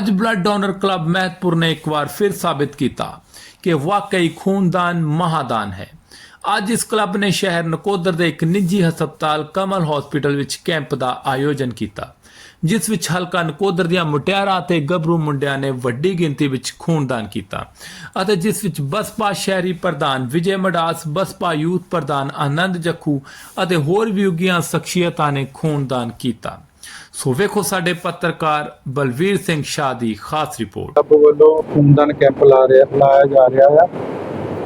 ਅੱਜ blood donor club Mehatpur ਨੇ ਇੱਕ ਵਾਰ ਫਿਰ ਸਾਬਿਤ ਕੀਤਾ ਕਿ ਵਾਕਈ ਖੂਨਦਾਨ ਮਹਾਦਾਨ ਹੈ। ਅੱਜ ਇਸ ਕਲੱਬ ਨੇ ਸ਼ਹਿਰ ਨਕੋਦਰ ਦੇ ਇੱਕ ਨਿੱਜੀ ਹਸਪਤਾਲ ਕਮਲ ਹਸਪੀਟਲ ਵਿੱਚ ਕੈਂਪ ਦਾ ਆਯੋਜਨ ਕੀਤਾ, ਜਿਸ ਵਿੱਚ ਹਲਕਾ ਨਕੋਦਰ ਦੀਆਂ ਮੁਟਿਆਰਾਂ ਅਤੇ ਗੱਭਰੂ ਮੁੰਡਿਆਂ ਨੇ ਵੱਡੀ ਗਿਣਤੀ ਵਿੱਚ ਖੂਨਦਾਨ ਕੀਤਾ ਅਤੇ ਜਿਸ ਵਿੱਚ ਬਸਪਾ ਸ਼ਹਿਰੀ ਪ੍ਰਧਾਨ ਵਿਜੇ ਮਡਾਸ, ਬਸਪਾ ਯੂਥ ਪ੍ਰਧਾਨ ਆਨੰਦ ਜੱਖੂ ਅਤੇ ਹੋਰ ਵੀ ਉੱਗੀਆਂ ਸ਼ਖਸੀਅਤਾਂ ਨੇ ਖੂਨਦਾਨ ਕੀਤਾ। ਸੋ ਵੇਖੋ ਸਾਡੇ ਪੱਤਰਕਾਰ ਬਲਵੀਰ ਸਿੰਘ ਸ਼ਾਹ ਦੀ ਖਾਸ ਰਿਪੋਰਟ। ਕਲੱਬ ਵੱਲੋਂ ਖੂਨਦਾਨ ਕੈਂਪ ਲਾ ਰਿਹਾ ਲਾਇਆ ਜਾ ਰਿਹਾ ਹੈ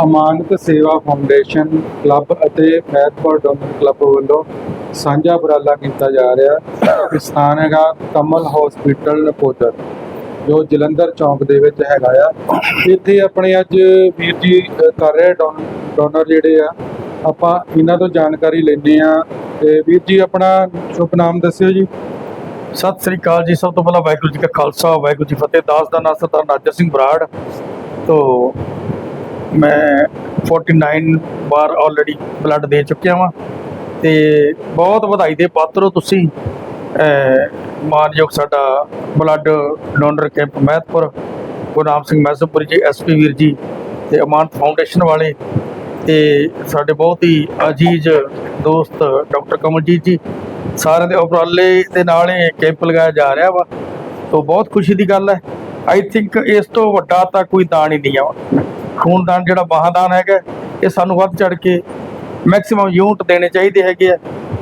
ਅਮਾਨਤ ਸੇਵਾ ਫਾਊਂਡੇਸ਼ਨ ਕਲੱਬ ਅਤੇ ਮਹਿਤਪੁਰ ਡੋਨਰ ਕਲੱਬ ਵੱਲੋਂ ਸਾਂਝਾ ਉਪਰਾਲਾ ਕੀਤਾ ਜਾ ਰਿਹਾ। ਸਥਾਨ ਹੈਗਾ ਕਮਲ ਹਸਪੀਟਲ ਨਕੋਦਰ, ਜੋ ਜਲੰਧਰ ਚੌਂਕ ਦੇ ਵਿੱਚ ਹੈਗਾ ਆ। ਇੱਥੇ ਆਪਣੇ ਅੱਜ ਵੀਰ ਜੀ ਕਰ ਰਹੇ ਡੋਨ- ਡੋਨਰ ਜਿਹੜੇ ਆ, ਆਪਾਂ ਇਹਨਾਂ ਤੋਂ ਜਾਣਕਾਰੀ ਲੈਣੇ ਆ। ਤੇ ਵੀਰ ਜੀ, ਆਪਣਾ ਸ਼ੁਭ ਨਾਮ ਦੱਸਿਓ ਜੀ। ਸਤਿ ਸ੍ਰੀ ਅਕਾਲ ਜੀ, ਸਭ ਤੋਂ ਪਹਿਲਾਂ ਵਾਹਿਗੁਰੂ ਜੀ ਕਾ ਖਾਲਸਾ, ਵਾਹਿਗੁਰੂ ਜੀ ਕੀ ਫਤਿਹ। ਦਾਸ ਦਾ ਨਾਮ ਸਰਦਾਰ ਨਾਜਰ ਸਿੰਘ ਬਰਾੜ। ਤੋਂ, ਮੈਂ 49 ਵਾਰ ਆਲਰੇਡੀ ਬਲੱਡ ਦੇ ਚੁੱਕਿਆ ਵਾਂ। ਤੇ ਬਹੁਤ ਵਧਾਈ ਦੇ ਪਾਤਰ ਹੋ ਤੁਸੀਂ। ਮਾਨਯੋਗ ਸਾਡਾ blood donor camp Mehatpur Gurnam Singh Maispuri ji SP ਵੀਰ ਜੀ ਤੇ ਅਮਾਨਤ ਫਾਊਂਡੇਸ਼ਨ ਵਾਲੇ ਤੇ ਸਾਡੇ ਬਹੁਤ ਹੀ ਅਜੀਜ਼ ਦੋਸਤ ਡਾਕਟਰ ਕਮਲਜੀਤ ਜੀ। ਸਾਰਿਆਂ ਦੇ ਉਪਰਾਲੇ ਦੇ ਨਾਲ ਇਹ ਕੈਂਪ ਲਗਾਇਆ ਜਾ ਰਿਹਾ ਵਾ। ਤੋਂ ਬਹੁਤ ਖੁਸ਼ੀ ਦੀ ਗੱਲ ਹੈ। ਆਈ ਥਿੰਕ ਇਸ ਤੋਂ ਵੱਡਾ ਤਾਂ ਕੋਈ ਦਾਨ ਹੀ ਨਹੀਂ ਆ। ਖੂਨਦਾਨ ਜਿਹੜਾ ਮਹਾਦਾਨ ਹੈਗਾ, ਇਹ ਸਾਨੂੰ ਵੱਧ ਚੜ ਕੇ ਮੈਕਸਿਮਮ ਯੂਨਿਟ ਦੇਣੇ ਚਾਹੀਦੇ ਹੈਗੇ ਆ।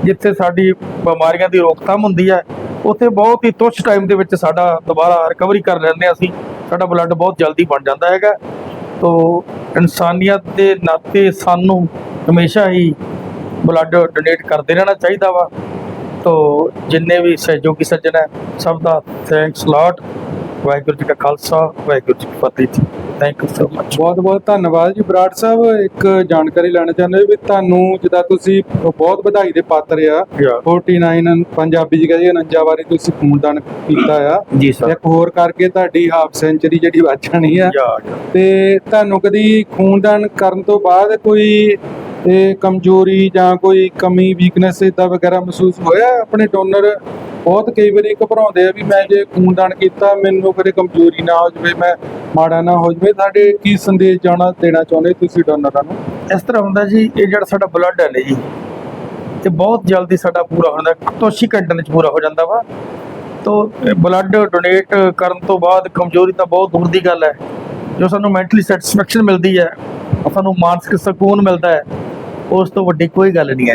ਜਿੱਥੇ ਸਾਡੀ ਬਿਮਾਰੀਆਂ ਦੀ ਰੋਕਥਾਮ ਹੁੰਦੀ ਹੈ ਉੱਥੇ ਬਹੁਤ ਹੀ ਤੁੱਛ ਟਾਈਮ ਦੇ ਵਿੱਚ ਸਾਡਾ ਦੁਬਾਰਾ ਰਿਕਵਰੀ ਕਰ ਲੈਂਦੇ ਹਾਂ ਅਸੀਂ। ਸਾਡਾ ਬਲੱਡ ਬਹੁਤ ਜਲਦੀ ਬਣ ਜਾਂਦਾ ਹੈਗਾ। ਤੋ ਇਨਸਾਨੀਅਤ ਦੇ ਨਾਤੇ ਸਾਨੂੰ ਹਮੇਸ਼ਾ ਹੀ ਬਲੱਡ ਡੋਨੇਟ ਕਰਦੇ ਰਹਿਣਾ ਚਾਹੀਦਾ ਵਾ। ਤੋ ਜਿੰਨੇ ਵੀ ਸਹਿਯੋਗੀ ਸੱਜਣ ਹੈ ਸਭ ਦਾ ਥੈਂਕਸ ਲਾਟ ਵਾਹਿਗੁਰੂ ਜੀ ਕਾ ਖਾਲਸਾ ਵਾਹਿਗੁਰੂ ਜੀ ਕੀ ਫਤਿਹ ਜੀ। ਥੈਂਕ ਯੂ ਸੋ ਮਚ ਬਹੁਤ ਬਹੁਤ ਧੰਨਵਾਦ ਜੀ। ਬਰਾੜ ਸਾਹਿਬ ਇੱਕ ਜਾਣਕਾਰੀ ਲੈਣਾ ਚਾਹੁੰਦੇ ਵੀ ਤੁਹਾਨੂੰ ਜਿੱਦਾਂ ਤੁਸੀਂ ਬਹੁਤ ਵਧਾਈ ਦੇ ਪਾਤਰ ਆ। 49 ਪੰਜਾਬੀ ਜੀ ਕਹਿੰਦੇ 49 ਵਾਰੀ ਤੁਸੀਂ ਖੂਨਦਾਨ ਕੀਤਾ ਆ। ਜੀ ਸਰ ਇੱਕ ਹੋਰ ਕਰਕੇ ਤੁਹਾਡੀ ਹਾਫ ਸੈਂਚਰੀ ਜਿਹੜੀ ਵੱਜ ਜਾਣੀ ਆ। ਤੇ ਤੁਹਾਨੂੰ ਕਦੀ ਖੂਨਦਾਨ ਕਰਨ ਤੋਂ ਬਾਅਦ ਕੋਈ ਇਹ ਕਮਜ਼ੋਰੀ ਜਾਂ ਕੋਈ ਕਮੀ ਵੀਕਨੈਸ ਇਦਾਂ ਵਗੈਰਾ ਮਹਿਸੂਸ ਹੋਇਆ? ਆਪਣੇ ਡੋਨਰ ਬਹੁਤ ਕਈ ਵਾਰੀ ਘਬਰਾਉਂਦੇ ਆ ਵੀ ਮੈਂ ਜੇ ਖੂਨਦਾਨ ਕੀਤਾ, ਮੈਨੂੰ ਕਦੇ ਕਮਜ਼ੋਰੀ ਨਾ ਹੋ ਜਾਵੇ, ਮੈਂ ਮਾੜਾ ਨਾ ਹੋ ਜਾਵੇ। ਸਾਡੇ ਕੀ ਸੰਦੇਸ਼ ਜਾਣਾ, ਦੇਣਾ ਚਾਹੁੰਦੇ ਤੁਸੀਂ ਡੋਨਰਾਂ ਨੂੰ? ਇਸ ਤਰ੍ਹਾਂ ਹੁੰਦਾ ਜੀ, ਇਹ ਜਿਹੜਾ ਸਾਡਾ ਬਲੱਡ ਹੈ ਨਾ ਜੀ ਤੇ ਬਹੁਤ ਜਲਦੀ ਸਾਡਾ ਪੂਰਾ ਹੁੰਦਾ ਕੁਛ ਹੀ ਘੰਟਿਆਂ ਵਿੱਚ ਪੂਰਾ ਹੋ ਜਾਂਦਾ ਵਾ। ਤੋ ਬਲੱਡ ਡੋਨੇਟ ਕਰਨ ਤੋਂ ਬਾਅਦ ਕਮਜ਼ੋਰੀ ਤਾਂ ਬਹੁਤ ਦੂਰ ਦੀ ਗੱਲ ਹੈ। ਜੋ ਸਾਨੂੰ ਮੈਂਟਲੀ ਸੈਟੀਸਫੈਕਸ਼ਨ ਮਿਲਦੀ ਹੈ, ਸਾਨੂੰ ਮਾਨਸਿਕ ਸਕੂਨ ਮਿਲਦਾ ਹੈ ਉਸ ਤੋਂ ਵੱਡੀ ਕੋਈ ਗੱਲ ਨਹੀਂ ਹੈ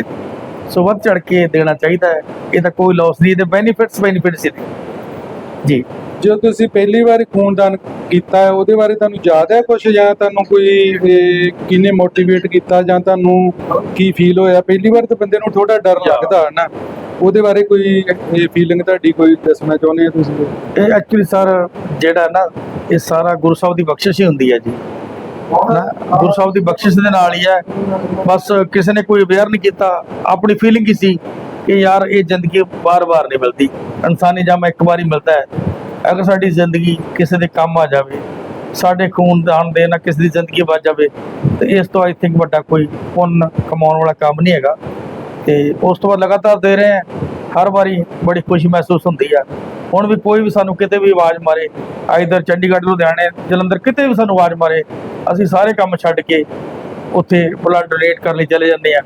ਸੋ ਵੱਧ ਚੜ ਕੇ ਦੇਣਾ ਚਾਹੀਦਾ ਹੈ। ਇਹਦਾ ਕੋਈ ਲਾਸ ਨਹੀਂ ਇਹਦੇ ਬੈਨੀਫਿਟਸ ਬੈਨੀਫਿਟਸ ਹੀ ਨੇ। ਜੀ। ਜੋ ਤੁਸੀਂ ਪਹਿਲੀ ਵਾਰ ਖੂਨਦਾਨ ਕੀਤਾ ਹੈ ਉਹਦੇ ਬਾਰੇ ਤੁਹਾਨੂੰ ਯਾਦ ਹੈ ਕੁਝ ਜਾਂ ਤੁਹਾਨੂੰ ਕੋਈ ਕਿਹਨੇ ਮੋਟੀਵੇਟ ਕੀਤਾ? ਜਾਂ ਤੁਹਾਨੂੰ ਕੀ ਫੀਲ ਹੋਇਆ? ਪਹਿਲੀ ਵਾਰ ਤਾਂ ਬੰਦੇ ਨੂੰ ਥੋੜਾ ਡਰ। ਲੱਗਦਾ ਹੈ ਨਾ। ਉਹਦੇ ਬਾਰੇ ਕੋਈ ਫੀਲਿੰਗ ਤੁਹਾਡੀ ਕੋਈ ਦੱਸਣਾ ਚਾਹੁੰਦੇ ਹੋ ਤੁਸੀਂ? ਇਹ ਐਕਚੁਅਲੀ ਸਰ ਜਿਹੜਾ ਨਾ ਇਹ ਸਾਰਾ ਗੁਰੂ ਸਾਹਿਬ ਦੀ ਬਖਸ਼ਿਸ਼ ਹੀ ਹੁੰਦੀ ਹੈ ਜੀ। ਗੁਰੂ ਸਾਹਿਬ ਦੀ ਬਖਸ਼ਿਸ਼ ਦੇ ਨਾਲ ਹੀ ਹੈ। ਬਸ ਕਿਸੇ ਨੇ ਕੋਈ ਅਵੇਅਰ ਨਹੀਂ ਕੀਤਾ। ਆਪਣੀ ਫੀਲਿੰਗ ਹੀ ਸੀ ਕਿ ਯਾਰ, ਇਹ ਜ਼ਿੰਦਗੀ ਬਾਰ-ਬਾਰ ਨਹੀਂ ਮਿਲਦੀ। ਇਨਸਾਨੀ ਜਾਮਾ ਇੱਕ ਵਾਰੀ ਮਿਲਦਾ ਹੈ। ਅਗਰ ਸਾਡੀ ਜ਼ਿੰਦਗੀ ਕਿਸੇ ਦੇ ਕੰਮ ਆ ਜਾਵੇ, ਸਾਡੇ ਖੂਨ ਦਾਨ ਦੇ ਨਾਲ ਕਿਸੇ ਦੀ ਜ਼ਿੰਦਗੀ ਬਚ ਜਾਵੇ, ਤੇ ਇਸ ਤੋਂ ਆਈ ਥਿੰਕ ਵੱਡਾ ਕੋਈ ਪੁੰਨ ਕਮਾਉਣ ਵਾਲਾ ਕੰਮ ਨਹੀਂ ਹੈਗਾ। ਤੇ ਉਸ ਤੋਂ ਬਾਅਦ ਲਗਾਤਾਰ ਦੇ ਰਹੇ ਹਾਂ। ਹਰ ਵਾਰੀ ਬੜੀ ਖੁਸ਼ੀ ਮਹਿਸੂਸ ਹੁੰਦੀ ਆ। ਹੁਣ ਵੀ ਕੋਈ ਵੀ ਸਾਨੂੰ ਕਿਤੇ ਵੀ ਆਵਾਜ਼ ਮਾਰੇ, ਆਈਦਰ ਚੰਡੀਗੜ੍ਹ, ਲੁਧਿਆਣੇ, ਜਲੰਧਰ ਕਿਤੇ ਵੀ ਸਾਨੂੰ ਆਵਾਜ਼ ਮਾਰੇ ਅਸੀਂ ਸਾਰੇ ਕੰਮ ਛੱਡ ਕੇ ਉੱਥੇ ਬਲੱਡ ਡੋਨੇਟ ਕਰਨ ਲਈ ਚਲੇ ਜਾਂਦੇ ਆ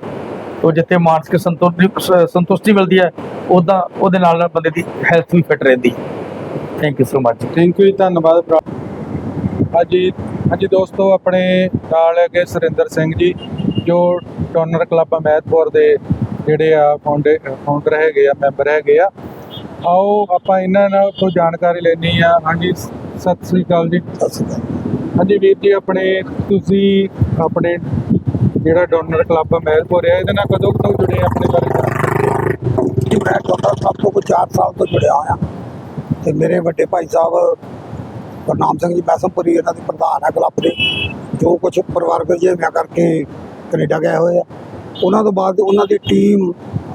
ਉਹ ਜਿੱਥੇ ਮਾਨਸਿਕ ਸੰਤੁਸ਼ਟੀ ਮਿਲਦੀ ਹੈ ਉਦਾਂ ਉਹਦੇ ਨਾਲ ਨਾਲ ਬੰਦੇ ਦੀ ਹੈਲਥ ਵੀ ਫਿਟ ਰਹਿੰਦੀ। Thank you so much thank you ਜੀ ਧੰਨਵਾਦ ਭਰਾ। ਹਾਂਜੀ ਹਾਂਜੀ ਦੋਸਤੋ ਆਪਣੇ ਨਾਲ ਹੈਗੇ ਸੁਰਿੰਦਰ ਸਿੰਘ ਜੀ ਜੋ ਡੋਨਰ ਕਲੱਬ ਮਹਿਤਪੁਰ ਦੇ ਜਿਹੜੇ ਆ ਫਾਊਂਡੇ ਫਾਊਂਡਰ ਹੈਗੇ ਆ ਮੈਂਬਰ ਹੈਗੇ ਆ। ਆਓ ਆਪਾਂ ਇਹਨਾਂ ਨਾਲ ਤੋਂ ਜਾਣਕਾਰੀ ਲੈਣੀ ਆ ਹਾਂਜੀ ਸਤਿ ਸ੍ਰੀ ਅਕਾਲ ਜੀ। ਹਾਂਜੀ ਵੀਰ ਜੀ, ਆਪਣੇ ਤੁਸੀਂ ਆਪਣੇ ਜਿਹੜਾ ਡੋਨਰ ਕਲੱਬ ਮਹਿਤਪੁਰ ਹੈ ਇਹਦੇ ਨਾਲ ਕਦੋਂ ਕਦੋਂ ਜੁੜੇ ਆਪਣੇ ਬਾਰੇ ਕਿ ਮੈਂ ਡਾਕਟਰ ਸਾਹਿਬ ਤੋਂ ਕੋਈ 4 ਸਾਲ ਤੋਂ ਜੁੜਿਆ ਹੋਇਆ। ਤੇ ਮੇਰੇ ਵੱਡੇ ਭਾਈ ਸਾਹਿਬ, ਗੁਰਨਾਮ ਸਿੰਘ ਜੀ ਮੈਸਮਪੁਰੀ, ਇਹਨਾਂ ਦੇ ਪ੍ਰਧਾਨ ਹੈ ਕਲੱਬ ਦੇ। ਜੋ ਕੁਝ ਪਰਿਵਾਰਕ ਜਿਹਾ ਕਰਕੇ ਕੈਨੇਡਾ ਗਏ ਹੋਏ ਆ। ਉਹਨਾਂ ਤੋਂ ਬਾਅਦ ਉਹਨਾਂ ਦੀ ਟੀਮ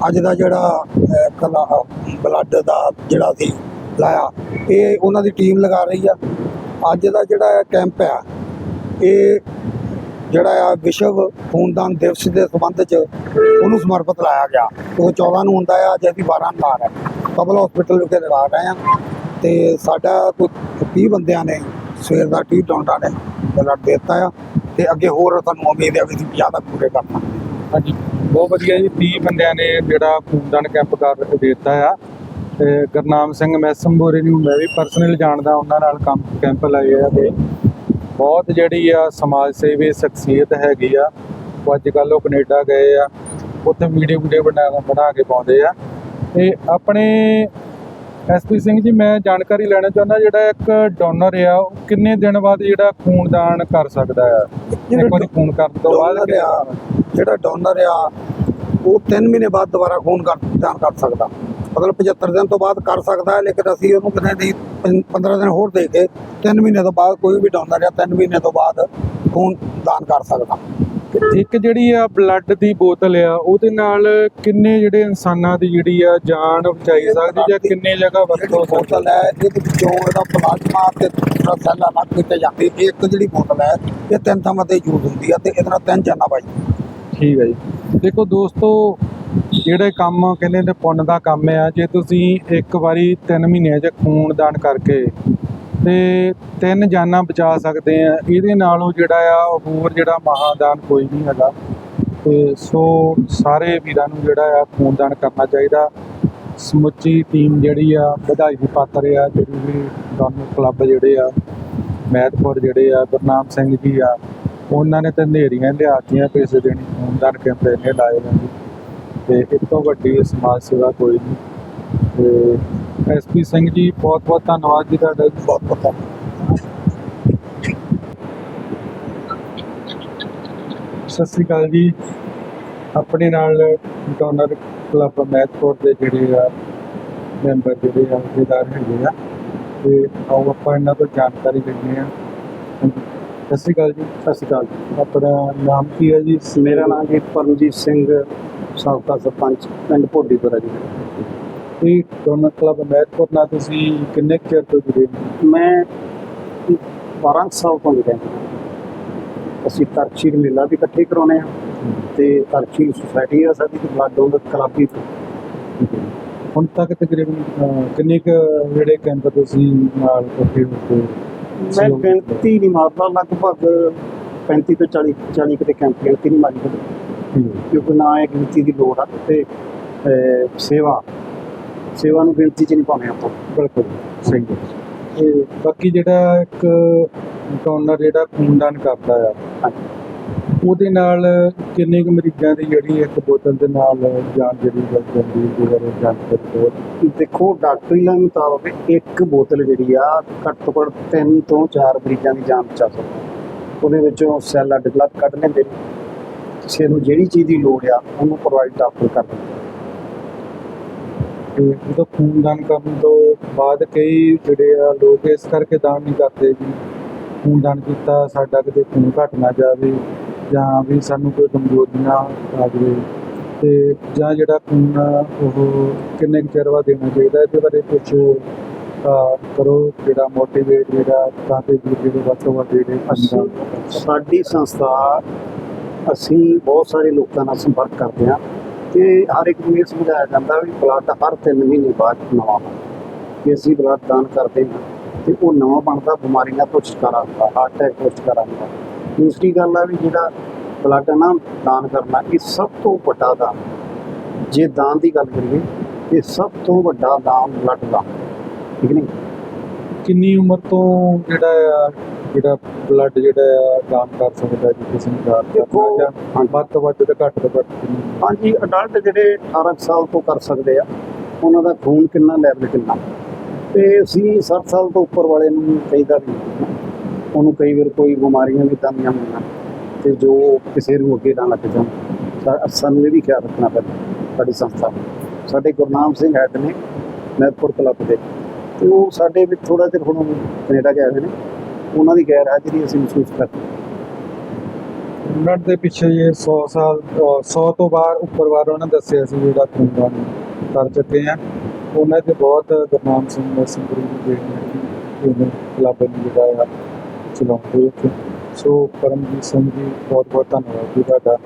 ਅੱਜ ਦਾ ਜਿਹੜਾ ਬਲੱਡ ਦਾ ਜਿਹੜਾ ਸੀ, ਲਾਇਆ। ਇਹ ਉਹਨਾਂ ਦੀ ਟੀਮ ਲਗਾ ਰਹੀ ਆ। ਅੱਜ ਦਾ ਜਿਹੜਾ ਕੈਂਪ ਆ, ਇਹ ਜਿਹੜਾ ਆ ਵਿਸ਼ਵ ਖੂਨਦਾਨ ਦਿਵਸ ਦੇ ਸੰਬੰਧ ਚ ਉਹਨੂੰ ਸਮਰਪਿਤ ਲਾਇਆ ਗਿਆ। ਉਹ 14 ਨੂੰ ਹੁੰਦਾ ਆ, ਅੱਜ ਅਸੀਂ 12 ਨੂੰ ਲਾ ਰਹੇ ਹਾਂ। ਕਬਲ ਹਸਪੀਟਲ ਵਿਖੇ ਲਗਾ ਰਹੇ ਆ। ਤੇ ਸਾਡਾ ਕੋਈ 30 ਬੰਦਿਆਂ ਨੇ ਸਵੇਰ ਦਾ 30 ਡਾਉਂਟਾਂ ਨੇ ਬਲੱਡ ਦਿੱਤਾ ਆ। ਤੇ ਅੱਗੇ ਹੋਰ ਸਾਨੂੰ ਉਮੀਦ ਹੈ ਵੀ ਅਸੀਂ ਜ਼ਿਆਦਾ ਪੂਰੇ ਕਰਨਾ ਹਾਂਜੀ। ਬਹੁਤ ਵਧੀਆ ਜੀ 30 ਬੰਦਿਆਂ ਨੇ ਜਿਹੜਾ ਖੂਨਦਾਨ ਕੈਂਪ ਕਰ ਦਿੱਤਾ ਆ। ਤੇ ਗੁਰਨਾਮ ਸਿੰਘ ਮੈਸੰਬੋਰੇ ਨੂੰ ਮੈਂ ਵੀ ਪਰਸਨਲ ਜਾਣਦਾ ਉਹਨਾਂ ਨਾਲ ਕੰਮ ਕੈਂਪ ਲਾਏ ਆ ਤੇ ਬਹੁਤ ਜਿਹੜੀ ਆ ਸਮਾਜ ਸੇਵੀ ਸ਼ਖਸੀਅਤ ਹੈਗੀ ਆ ਉਹ ਅੱਜ ਕੱਲ੍ਹ ਉਹ ਕੈਨੇਡਾ ਗਏ ਆ ਉੱਥੇ ਵੀਡੀਓ ਵੀਡੀਓ ਬਣਾ ਬਣਾ ਕੇ ਪਾਉਂਦੇ ਆ। ਤੇ ਆਪਣੇ ਐਸਪੀ ਸਿੰਘ ਜੀ ਮੈਂ ਜਾਣਕਾਰੀ ਲੈਣਾ ਚਾਹੁੰਦਾ ਜਿਹੜਾ ਇੱਕ ਡੋਨਰ ਆ ਉਹ ਕਿੰਨੇ ਦਿਨ ਬਾਅਦ ਜਿਹੜਾ ਖੂਨਦਾਨ ਕਰ ਸਕਦਾ ਆ? ਇੱਕ ਵਾਰੀ ਖੂਨ ਕਰਨ ਤੋਂ ਬਾਅਦ ਜਿਹੜਾ ਡੋਨਰ ਆ ਉਹ 3 ਮਹੀਨੇ ਬਾਅਦ ਦੁਬਾਰਾ ਖੂਨ ਕਰ ਦਾਨ ਕਰ ਸਕਦਾ। ਮਤਲਬ 75 ਦਿਨ ਤੋਂ ਬਾਅਦ ਕਰ ਸਕਦਾ ਹੈ ਲੇਕਿਨ ਅਸੀਂ ਉਹਨੂੰ ਕਹਿੰਦੇ ਨਹੀਂ 15 ਦਿਨ ਹੋਰ ਦੇ ਕੇ 3 ਮਹੀਨੇ ਤੋਂ ਬਾਅਦ ਕੋਈ ਵੀ ਡੋਨਰ ਆ 3 ਮਹੀਨੇ ਤੋਂ ਬਾਅਦ ਖੂਨ ਦਾਨ ਕਰ ਸਕਦਾ। ਇੱਕ ਜਿਹੜੀ ਆ ਬਲੱਡ ਦੀ ਬੋਤਲ ਆ ਉਹਦੇ ਨਾਲ ਕਿੰਨੇ ਜਿਹੜੇ ਇਨਸਾਨਾਂ ਦੀ ਜਿਹੜੀ ਆ ਜਾਨ ਬਚਾਈ ਸਕਦੀ ਜਾਂ ਕਿੰਨੇ ਜਗ੍ਹਾ ਵਰਤੋਂ ਬੋਤਲ ਹੈ ਇਹਦੇ ਵਿੱਚੋਂ ਇਹਦਾ ਪਲਾਜ਼ਮਾ ਤੇ ਦੂਸਰਾ ਸੈੱਲ ਅਲੱਗ ਕੀਤੇ ਜਾਂਦੇ ਇਹ ਇੱਕ ਜਿਹੜੀ ਬੋਤਲ ਹੈ ਇਹ ਤਿੰਨ ਥਾਵਾਂ ਤੇ ਯੂਜ਼ ਹੁੰਦੀ ਆ ਤੇ ਇਹਦੇ ਨਾਲ ਤਿੰਨ ਜਾਨਾਂ ਬਾਈ ਠੀਕ ਹੈ ਜੀ। ਦੇਖੋ ਦੋਸਤੋ ਜਿਹੜੇ ਕੰਮ ਕਹਿੰਦੇ ਨੇ ਪੁੰਨ ਦਾ ਕੰਮ ਆ, ਜੇ ਤੁਸੀਂ ਇੱਕ ਵਾਰੀ 3 ਮਹੀਨਿਆਂ 'ਚ ਖੂਨ ਦਾਨ ਕਰਕੇ ਤੇ ਤਿੰਨ ਜਾਨਾਂ ਬਚਾ ਸਕਦੇ ਆ, ਇਹਦੇ ਨਾਲੋਂ ਜਿਹੜਾ ਆ ਹੋਰ ਜਿਹੜਾ ਮਹਾਦਾਨ ਕੋਈ ਨਹੀਂ ਹੈਗਾ। ਤੇ ਸੋ ਸਾਰੇ ਵੀਰਾਂ ਨੂੰ ਜਿਹੜਾ ਆ ਖੂਨਦਾਨ ਕਰਨਾ ਚਾਹੀਦਾ। ਸਮੁੱਚੀ ਟੀਮ ਜਿਹੜੀ ਆ, ਵਧਾਈ ਦੀ ਪਾਤਰ ਆ ਜਿਹੜੀ ਵੀ ਦੋਨੋਂ ਕਲੱਬ ਜਿਹੜੇ ਆ, ਮਹਿਤਪੁਰ ਜਿਹੜੇ ਆ, ਗੁਰਨਾਮ ਸਿੰਘ ਜੀ ਆ, ਉਹਨਾਂ ਨੇ ਤਾਂ ਨੇਰੀਆਂ ਲਿਆਤੀਆਂ ਪੈਸੇ ਦੇਣੀ ਖੂਨਦਾਨ ਕੈਂਪ ਨੇ ਲਾਏ ਨੇ। ਤੇ ਇਸ ਤੋਂ ਵੱਡੀ ਸਮਾਜ ਸੇਵਾ ਕੋਈ ਨਹੀਂ। ਤੇ ਐਸਪੀ ਸਿੰਘ ਜੀ ਬਹੁਤ ਬਹੁਤ ਧੰਨਵਾਦ ਜੀ ਤੁਹਾਡਾ। ਬਹੁਤ ਬਹੁਤ ਸਤਿ ਸ੍ਰੀ ਅਕਾਲ ਜੀ। ਆਪਣੇ ਨਾਲ ਡੋਨਰ ਕਲੱਬ ਮੈਥਪੁਰ ਦੇ ਜਿਹੜੇ ਆ ਮੈਂਬਰ ਜਿਹੜੇ ਆ ਅਹੁਦੇਦਾਰ ਹੈਗੇ ਆ। ਤੇ ਆਓ ਆਪਾਂ ਇਹਨਾਂ ਤੋਂ ਜਾਣਕਾਰੀ ਲੈਂਦੇ ਆ। ਸਤਿ ਸ੍ਰੀ ਅਕਾਲ ਜੀ। ਸਤਿ ਸ੍ਰੀ ਅਕਾਲ ਆਪਣਾ ਨਾਮ ਕੀ ਹੈ ਜੀ? ਮੇਰਾ ਨਾਮ ਜੀ ਪਰਮਜੀਤ ਸਿੰਘ। ਸਾਬਕਾ ਸਰਪੰਚ ਪਿੰਡ ਭੋਡੀਪੁਰਾ ਜੀ ਇਹ ਡੋਨਰ ਕਲੱਬ ਮੈਥਪੁਰ ਨਾਲ ਤੁਸੀਂ ਕਿੰਨੇ ਕੁ ਚਿਰ ਤੋਂ ਜੁੜੇ ਹੋ? ਮੈਂ 12 ਸਾਲ ਤੋਂ ਜੁੜਿਆ ਹਾਂ। ਅਸੀਂ ਤਰਕਸ਼ੀਲ ਮੇਲਾ ਵੀ ਇਕੱਠੇ ਕਰਾਉਨੇ ਆ ਤੇ ਤਰਕਸ਼ੀਲ ਸੁਸਾਇਟੀ ਆ ਸਾਡੀ ਤੇ ਬਲੱਡ ਡੋਨਰ ਕਲੱਬ ਵੀ ਹੁਣ ਤੱਕ ਤਕਰੀਬਨ ਅਹ, ਕਿੰਨੇ ਕੁ ਜਿਹੜੇ ਕੈਂਪ ਤੁਸੀਂ ਨਾਲ ਇਕੱਠੇ ਹੋ ਮੈਂ ਸਹਿਯੋਗ ਕੀਤਾ? ਗਿਣਤੀ ਨਹੀਂ ਮਾਰਦਾ ਲਗਭਗ 35 ਤੋਂ 40 40 ਕਿਤੇ ਕੈਂਪ ਗਿਣਤੀ ਨਹੀਂ ਮਾਰੀ ਕਦੇ ਹੈ। ਕਿਉਂਕਿ ਨਾ ਇਹ ਗਿਣਤੀ ਦੀ ਲੋੜ ਆ ਤੇ ਸੇਵਾ ਸੇਵਾ ਨੂੰ ਗਿਣਤੀ ਚ ਨਹੀਂ ਪਾਉਂਦੇ ਆਪਾਂ। ਬਿਲਕੁਲ। ਸਹੀ ਹੈ ਤੇ ਬਾਕੀ ਜਿਹੜਾ ਇੱਕ ਡੋਨਰ ਜਿਹੜਾ ਖੂਨਦਾਨ ਕਰਦਾ ਆ ਉਹਦੇ ਨਾਲ ਕਿੰਨੇ ਕੁ ਮਰੀਜ਼ਾਂ ਦੀ ਜਿਹੜੀ ਇੱਕ ਬੋਤਲ ਦੇ ਨਾਲ ਜਾਨ ਜਿਹੜੀ ਬਚ ਜਾਂਦੀ ਹੈ ਜਿਹਦੇ ਬਾਰੇ ਜਾਣਕਾਰੀ ਦਿਓ। ਦੇਖੋ ਡਾਕਟਰੀ ਲਾਈਨ ਮੁਤਾਬਕ ਇੱਕ ਬੋਤਲ ਜਿਹੜੀ ਆ ਘੱਟ ਤੋਂ ਘੱਟ ਤਿੰਨ ਤੋਂ ਚਾਰ ਮਰੀਜ਼ਾਂ ਦੀ ਜਾਨ ਬਚਾ ਸਕਦੀ ਉਹਦੇ ਵਿੱਚੋਂ ਸੈੱਲ ਅੱਡ ਕੱਢ ਲੈਂਦੇ ਨੇ। ਕਿਸੇ ਨੂੰ ਜਿਹੜੀ ਚੀਜ਼ ਦੀ ਲੋੜ ਆ ਉਹਨੂੰ ਪ੍ਰੋਵਾਈਡ ਡਾਕਟਰ ਕਰਦੇ ਨੇ। ਤੇ ਜਦੋਂ ਖੂਨਦਾਨ ਕਰਨ ਤੋਂ ਬਾਅਦ ਕਈ ਜਿਹੜੇ ਆ ਲੋਕ ਇਸ ਕਰਕੇ ਦਾਨ ਨਹੀਂ ਕਰਦੇ ਜੀ ਖੂਨਦਾਨ ਕੀਤਾ ਸਾਡਾ ਕਿਤੇ ਖੂਨ ਘਟ ਨਾ ਜਾਵੇ ਜਾਂ ਵੀ ਸਾਨੂੰ ਕੋਈ ਕਮਜ਼ੋਰੀਆਂ ਆ ਜਾਵੇ ਤੇ ਜਾਂ ਜਿਹੜਾ ਖੂਨ ਉਹ ਕਿੰਨੇ ਕੁ ਚਿਰ ਬਾਅਦ ਦੇਣਾ ਚਾਹੀਦਾ ਇਹਦੇ ਬਾਰੇ ਕੁਝ ਕਰੋ ਜਿਹੜਾ ਮੋਟੀਵੇਟ ਜਿਹੜਾ ਤਾਂ ਕਿ ਦੂਜੇ ਦੇ ਵੱਧ ਤੋਂ ਵੱਧ ਜਿਹੜੇ। ਸਾਡੀ ਸੰਸਥਾ ਅਸੀਂ ਬਹੁਤ ਸਾਰੇ ਲੋਕਾਂ ਨਾਲ ਸੰਪਰਕ ਕਰਦੇ ਹਾਂ ਤੇ ਹਰ ਇੱਕ ਨੂੰ ਇਹ ਸਮਝਾਇਆ ਜਾਂਦਾ ਵੀ ਬਲੱਡ ਹਰ 3 ਮਹੀਨੇ ਬਾਅਦ ਨਵਾਂ ਬਣਦਾ। ਜੇ ਅਸੀਂ ਬਲੱਡ ਦਾਨ ਕਰਦੇ ਹਾਂ ਤੇ ਉਹ ਨਵਾਂ ਬਣਦਾ, ਬਿਮਾਰੀਆਂ ਤੋਂ ਛੁਟਕਾਰਾ ਹੁੰਦਾ ਹਾਰਟ ਅਟੈਕ ਤੋਂ ਛੁਟਕਾਰਾ ਹੁੰਦਾ। ਦੂਸਰੀ ਗੱਲ ਆ ਵੀ ਜਿਹੜਾ ਬਲੱਡ ਨਾ, ਦਾਨ ਕਰਨਾ, ਇਹ ਸਭ ਤੋਂ ਵੱਡਾ ਦਾਨ ਜੇ ਦਾਨ ਦੀ ਗੱਲ ਕਰੀਏ, ਇਹ ਸਭ ਤੋਂ ਵੱਡਾ ਦਾਨ ਬਲੱਡ ਦਾ। ਠੀਕ ਨਹੀਂ? ਕਿੰਨੀ ਉਮਰ ਤੋਂ ਜਿਹੜਾ ਆ ਜਿਹੜਾ ਬਲੱਡ ਜਿਹੜਾ ਆ ਦਾਨ ਕਰ ਸਕਦਾ ਜੀ ਕਿਸੇ ਨੂੰ ਦਾਨ ਦੇਖੋ, ਕਰਨਾ ਜਾਂ ਵੱਧ ਤੋਂ ਵੱਧ ਤੇ ਘੱਟ ਤੋਂ ਘੱਟ ਕਿੰਨੀ? ਹਾਂਜੀ ਅਡਲਟ ਜਿਹੜੇ 18 ਕੁ ਸਾਲ ਤੋਂ ਕਰ ਸਕਦੇ ਆ ਉਹਨਾਂ ਦਾ ਖੂਨ ਕਿੰਨਾ ਲੈਵਲ ਕਿੰਨਾ ਤੇ ਅਸੀਂ 60 ਸਾਲ ਤੋਂ ਉੱਪਰ ਵਾਲੇ ਨੂੰ ਚਾਹੀਦਾ ਵੀ ਨਹੀਂ। ਉਹਨੂੰ ਕਈ ਵਾਰ ਕੋਈ ਬਿਮਾਰੀਆਂ ਵੀ ਤਾਂ ਦੀਆਂ ਹੁੰਦੀਆਂ ਤੇ ਜੋ ਕਿਸੇ ਨੂੰ ਅੱਗੇ ਨਾ ਲੱਗ ਜਾਣ ਸਾ- ਸਾਨੂੰ ਇਹ ਵੀ ਖਿਆਲ ਰੱਖਣਾ ਪੈਂਦਾ ਸਾਡੀ ਸੰਸਥਾ ਨੂੰ। ਸਾਡੇ ਗੁਰਨਾਮ ਸਿੰਘ ਹੈਡ ਨੇ ਮਹਿਤਪੁਰ ਕਲੱਬ ਦੇ ਤੇ ਉਹ ਸਾਡੇ ਵਿੱਚ ਥੋੜਾ ਚਿਰ ਹੁਣ ਕੈਨੇਡਾ ਗਏ ਹੋਏ ਨੇ ਉਹਨਾਂ ਦੀ ਗੈਰ ਹਾਜ਼ਰੀ ਅਸੀਂ ਮਹਿਸੂਸ ਕਰਦੇ ਉਹਨਾਂ ਦੇ ਪਿੱਛੇ ਇਹ 100 ਸਾਲ 100 ਤੋਂ ਬਾਹਰ ਉੱਪਰ ਬਾਰ ਉਹਨਾਂ ਦੱਸਿਆ ਸੀ ਜਿਹੜਾ ਖੂਨਦਾਨ ਕਰ ਚੁੱਕੇ ਆ। ਉਹਨਾਂ ਦੇ ਬਹੁਤ ਗੁਰਨਾਮ ਸਿੰਘ ਨੇ ਸੰਗਰੂ ਦੇ ਜਿਹੜੇ ਕਲੱਬ ਨੂੰ ਜਿਹੜਾ ਚਲਾਉਂਦੇ ਸੋ ਪਰਮਜੀਤ ਸਿੰਘ ਜੀ ਬਹੁਤ ਬਹੁਤ ਧੰਨਵਾਦ ਜੀ ਤੁਹਾਡਾ।